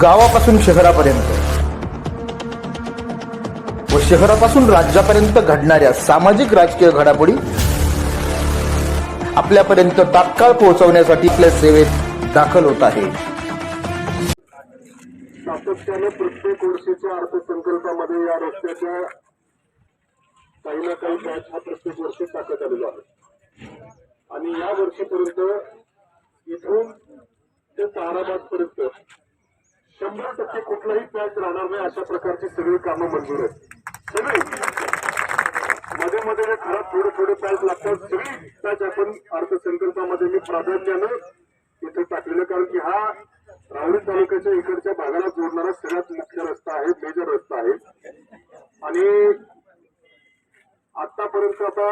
गावापासून शहरापर्यंत. व शहरापासून राज्यापर्यंत घडणाऱ्या सामाजिक राजकीय घडामोडी आपल्यापर्यंत तात्काळ पोहोचवण्यासाठी आपल्या सेवेत दाखल होत आहे. सातत्याने प्रत्येक वर्षीच्या अर्थसंकल्पामध्ये या रस्त्याच्या काही ना काही पॅच हा प्रत्येक वर्षी टाकत आलेला आहे. आणि या वर्षीपर्यंत इथून ते ताराबाद पर्यंत शंभर टक्के कुठलाही पॅच राहणार नाही अशा प्रकारची सगळी कामं मंजूर आहेत. सगळी. मध्ये मध्ये जे खराब थोडे थोडे पॅच लागतात. सगळी पॅच आपण अर्थसंकल्पामध्ये मी प्राधान्यानं इथे टाकलेलं कारण की हा रावळी तालुक्याच्या इकडच्या भागाला जोडणारा सगळ्यात मुख्य रस्ता आहे मेजर रस्ता आहे. आणि आतापर्यंत आता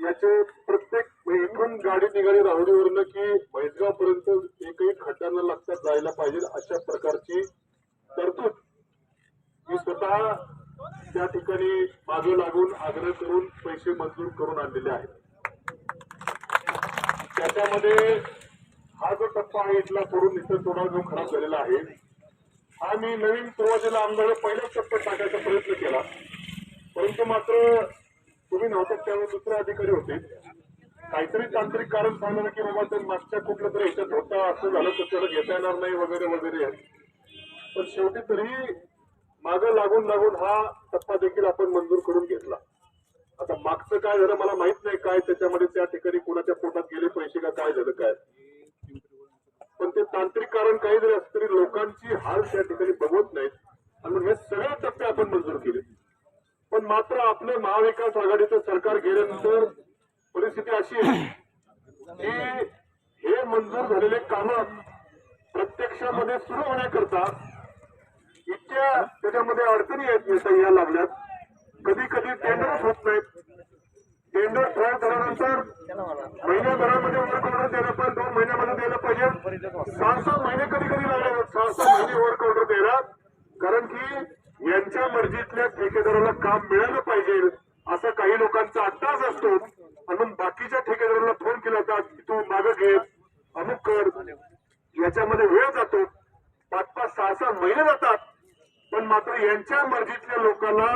याचे प्रत्येक म्हणजे इथून गाडी निघाली राहुरीवरनं की वैजगावपर्यंत एकही खड्डा न लागता जायला पाहिजे अशा प्रकारची तरतूद मी स्वतः त्या ठिकाणी लागून आग्रह करून पैसे मंजूर करून आणलेले आहेत. त्याच्यामध्ये हा जो टप्पा आहे इथला सोडून इथं थोडा जो खराब झालेला आहे हा मी नवीन सुरुवातीला आमदार पहिल्याच टप्प्यात टाकायचा प्रयत्न केला. परंतु मात्र तुम्ही नव्हते त्यावेळेस दुसरे अधिकारी होते. काहीतरी तांत्रिक कारण सांगणार की बाबा ते मागच्या कुठलं तरी ह्याच्यात होता असं झालं तर त्याला घेता येणार नाही वगैरे वगैरे. पण शेवटी तरी मागं लागून लागून हा टप्पा देखील आपण मंजूर करून घेतला. आता मागचं काय झालं मला माहीत नाही काय त्याच्यामध्ये त्या ठिकाणी कोणाच्या पोटात गेले पैसे का काय झालं काय. पण ते तांत्रिक कारण काही जरी असलं तरी लोकांची हाल त्या ठिकाणी बघवत नाहीत. आणि हे सगळे टप्पे आपण मंजूर केले. पण मात्र आपलं महाविकास आघाडीचं सरकार गेल्यानंतर परिस्थिती अशी आहे की हे मंजूर झालेले कामं प्रत्यक्षामध्ये सुरू होण्याकरता इतक्या त्याच्यामध्ये अडचणी येत येता यायला लागल्यात. कधी कधी टेंडरच होत नाहीत. टेंडर ट्राय झाल्यानंतर महिन्याभरामध्ये वर्क ऑर्डर द्यायला पाहिजे दोन महिन्यामध्ये द्यायला पाहिजे. सहा सहा महिने कधी कधी लागले सहा सहा महिने वर्क ऑर्डर द्यायला. कारण की यांच्या मर्जीतल्या ठेकेदाराला काम मिळालं पाहिजे असा काही लोकांचा अंदाज असतो. म्हणून बाकीच्या ठेकेदाराला फोन केला जात की तू मागं घे अमुक कर. याच्यामध्ये वेळ जातो. पाच पाच सहा सहा महिने जातात. पण मात्र यांच्या मर्जीतल्या लोकांना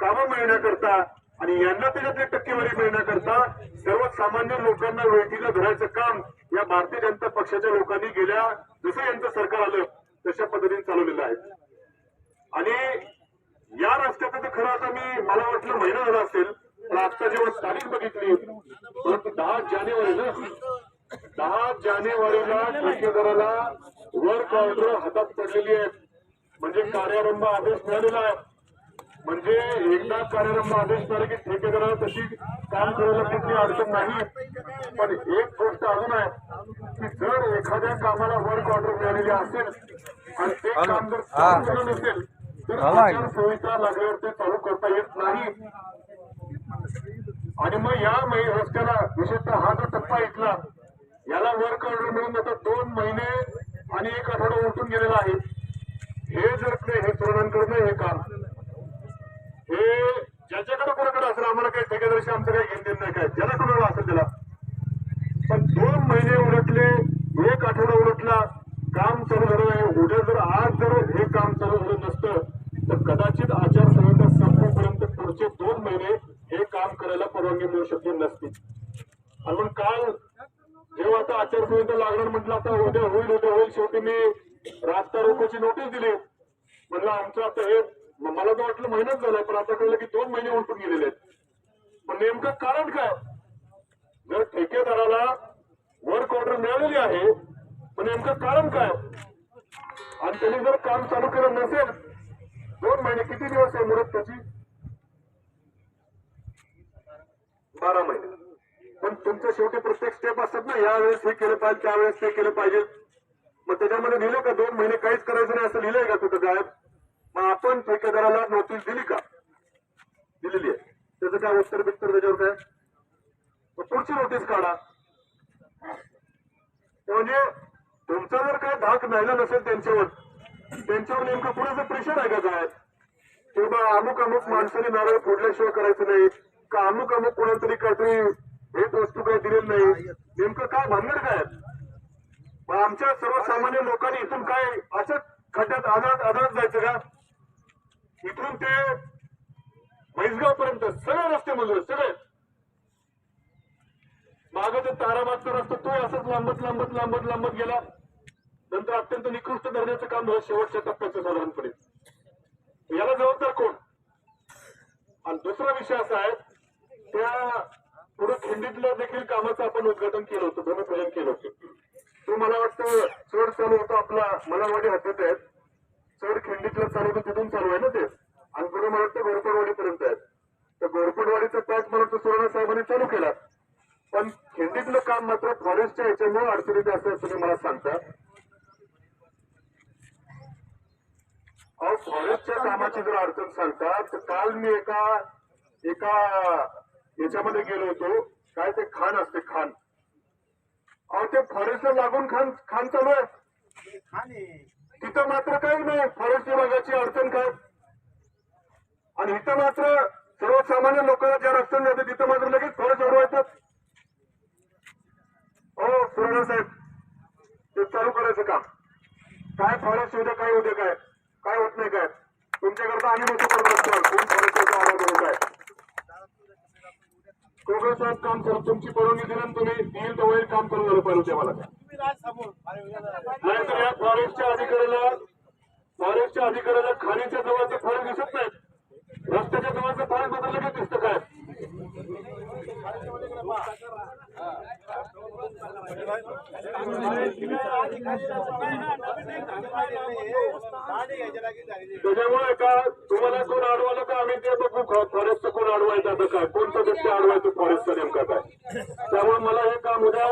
कामं मिळण्याकरता आणि यांना त्याच्यातली टक्केवारी मिळण्याकरता सर्वसामान्य लोकांना वेठीला धरायचं काम या भारतीय जनता पक्षाच्या लोकांनी गेल्या जसं यांचं सरकार आलं तशा पद्धतीने चालवलेलं आहे. आणि या रस्त्याचं तर खरं आता मी मला वाटलं महिना झाला असेल पण आता जेव्हा तारीख बघितली परंतु दहा जानेवारी ना दहा जानेवारीला ठेकेदाराला वर्क ऑर्डर हातात पडलेली आहे. म्हणजे कार्यारंभ आदेश मिळालेला आहे. म्हणजे एकदा कार्यारंभ आदेश मिळाले की ठेकेदाराला तशी काम करायला कुठली अडचण नाही. पण एक गोष्ट अजून आहे की जर एखाद्या कामाला वर्क ऑर्डर मिळालेली असेल आणि ते काम जर झालं नसेल तर आचारसंहिता लागल्यावर ते चालू करता येत नाही. आणि मग या मै- रस्त्याला विशेषतः हा जो टप्पा इथला याला वर्क ऑर्डर मिळून आता दोन महिने आणि एक आठवडा उलटून गेलेला आहे. हे जर ते हे तरुणांकडनं हे काम हे ज्याच्याकडे कोणाकडे असेल आम्हाला काही ठेकेदारशी आमचं काही घेणं नाही काय? ज्याला कोणाला असेल त्याला. पण दोन महिने उलटले एक आठवडा उलटला काम चालू झालं नाही. उद्या जर आज जर हे काम चालू झालं नसतं तर कदाचित आचारसंहिता संपेपर्यंत पुढचे दोन महिने हे काम करायला परवानगी मिळू शकली नसती. आणि मग काल जेव्हा आता आचारसंहिता लागणार म्हटलं आता उद्या होईल उद्या होईल शेवटी मी रास्ता रोकोची नोटीस दिली. म्हणलं आमचं आता हे मला तर वाटलं महिनाच झालं पण आता कळलं की दोन महिने उलटून गेलेले आहेत. पण नेमकं कारण काय? जर ठेकेदाराला वर्क ऑर्डर मिळालेली आहे पण नेमकं कारण काय? आणि त्यांनी जर काम चालू केलं नसेल दोन महिने किती दिवस आहे मुदत त्याची? बारा महिने. पण तुमच्या शेवटी प्रत्येक स्टेप असतात ना यावेळेस हे केलं पाहिजे त्यावेळेस ते केलं पाहिजे. मग त्याच्यामध्ये लिहिलं का? दोन महिने काहीच करायचं नाही असं लिहिलंय का कुठं गायब? मग आपण ठेकेदाराला नोटीस दिली का? दिलेली आहे. त्याचं काय उत्तर बित्तर त्याच्यावर काय? मग पुढची नोटीस काढा. म्हणजे तुमचा जर काय धाक राहिला नसेल त्यांच्यावर त्यांच्यावर नेमकं कुणाचं प्रेशर आहे का काय किंवा अमुक अमुक माणसाने नारळ फोडल्याशिवाय करायचं नाही का अमुक अमुक कोणातरी काहीतरी भेट वस्तू काही दिलेली नाही नेमकं काय भानगड काय आमच्या सर्वसामान्य लोकांनी इथून काय असं खड्ड्यात आधात आधार जायचं का? इथून ते म्हैसगाव पर्यंत सगळे रस्ते मंजूर आहेत, सगळे. मागं तर ताराबादचा रस्ता तो असंच लांबत लांबत लांबत लांबत गेला. नंतर अत्यंत निकृष्ट दर्जाचं काम झालं शेवटच्या टप्प्याचं साधारणपणे. याला जबाबदार कोण? आणि दुसरा विषय असा आहे त्या पुढे खिंडीतल्या देखील कामाचं आपण उद्घाटन केलं होतं भूमिपूजन केलं होतं. तो मला वाटतं चढ चालू होतो आपला मलावाडी हद्दीत आहेत. चढ खिंडीतला चालू होतं तिथून चालू आहे ना ते. आणि पुढे मला वाटतं घोरपडवाडी पर्यंत तर गोरपडवाडीचा पॅच मला वाटतं सुवर्ण साहेबांनी चालू केला. पण खिंडीतलं काम मात्र फॉरेस्टच्या याच्यामुळे अडचणीत असं तुम्ही मला सांगता. अहो फॉरेस्टच्या कामाची जर अडचण सांगता तर काल मी एका एका याच्यामध्ये गेलो होतो. काय ते खान असते खान. अहो ते फॉरेस्टला लागून खान खान चालू आहे. तिथं मात्र काही नाही. फॉरेस्ट विभागाची अडचण काय? आणि इथं मात्र सर्वसामान्य लोकांना ज्या रस्त्याने जाते तिथं मात्र लगेच फॉरेस्ट अडवायचं हो सुरणा साहेब ते चालू करायचं काम. काय फॉरेस्ट उद्या काय उद्या काय? काय होत नाही काय? तुमच्याकरता आम्ही मोठं करत असतो. कोण फॉरेस्टचा आवाज होत आहे? कोकण साहेब काम करत तुमची परवानगी दिली तुम्ही? काम करून झालं पाहिजे मला. नाहीतर या फॉरेस्टच्या अधिकाऱ्याला फॉरेस्टच्या अधिकाऱ्याला खाणीच्या जवळचे फरक दिसत नाही. रस्त्याच्या जवळचं फरक मात्र लगेच दिसतं काय? त्याच्यामुळे का तुम्हाला कोण अडवालं का आम्ही ते बघू? फॉरेस्टचं कोण अडवायचं आता काय? कोण व्यक्ती अडवायचं फॉरेस्टचं नेमका काय? त्यामुळे मला हे काम उद्या